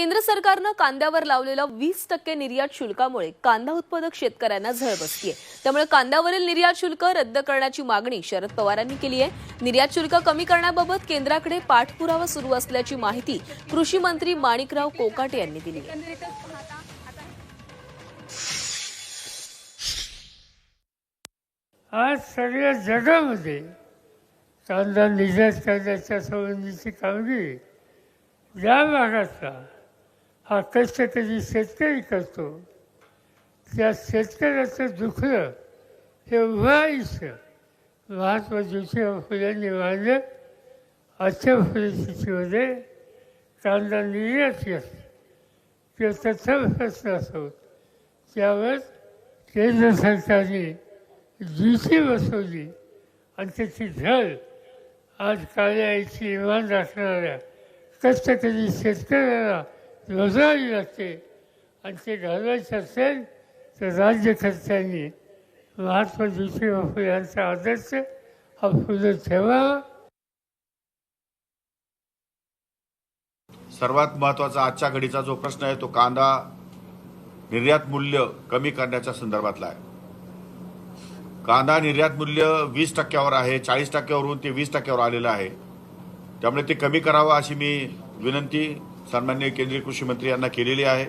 केंद्र सरकारनं कांद्यावर लावलेल्या वीस टक्के निर्यात शुल्कामुळे कांदा उत्पादक शेतकऱ्यांना झळ बसतीये. त्यामुळे कांद्यावरील निर्यात शुल्क रद्द करण्याची मागणी शरद पवारांनी केली आहे. निर्यात शुल्क कमी करण्याबाबत केंद्राकडे पाठपुरावा सुरू असल्याची माहिती कृषी मंत्री माणिकराव कोकाटे यांनी दिली आज सगळ्या जगामध्ये कांदा निर्यात करण्याच्या संबंधीची कामगिरी ज्या भागातला हा कष्टकरी शेतकरी करतो? त्या शेतकऱ्याचं दुखणं हे उभं महात्मा ज्योतिबा फुल्यांनी मानलं अशा परिस्थितीमध्ये कांदा निर्यात केला किंवा तत्सम प्रश्न असो त्यावर केंद्र सरकारने जीची बसवली आणि त्याची झळ आज काळ्या आईची इमान राखणाऱ्या कष्टकरी शेतकऱ्याला रोजगारी लागते आणि ते घालवायचे असेल तर राज्यकर्त्यांनी महात्मा ज्योतिबा फुले यांचा आदर्श हा फुलं ठेवावा सर्वात महत्त्वाचा आजच्या घडीचा जो प्रश्न आहे तो कांदा निर्यात मूल्य कमी करण्याच्या संदर्भातला आहे. कांदा निर्यात मूल्य वीस टक्क्यावर आहे चाळीस टक्क्यावरून ते वीस टक्क्यावर आलेलं आहे. त्यामुळे ते कमी करावं अशी मी विनंती सन्मान्य केंद्रीय कृषी मंत्री यांना केलेली आहे.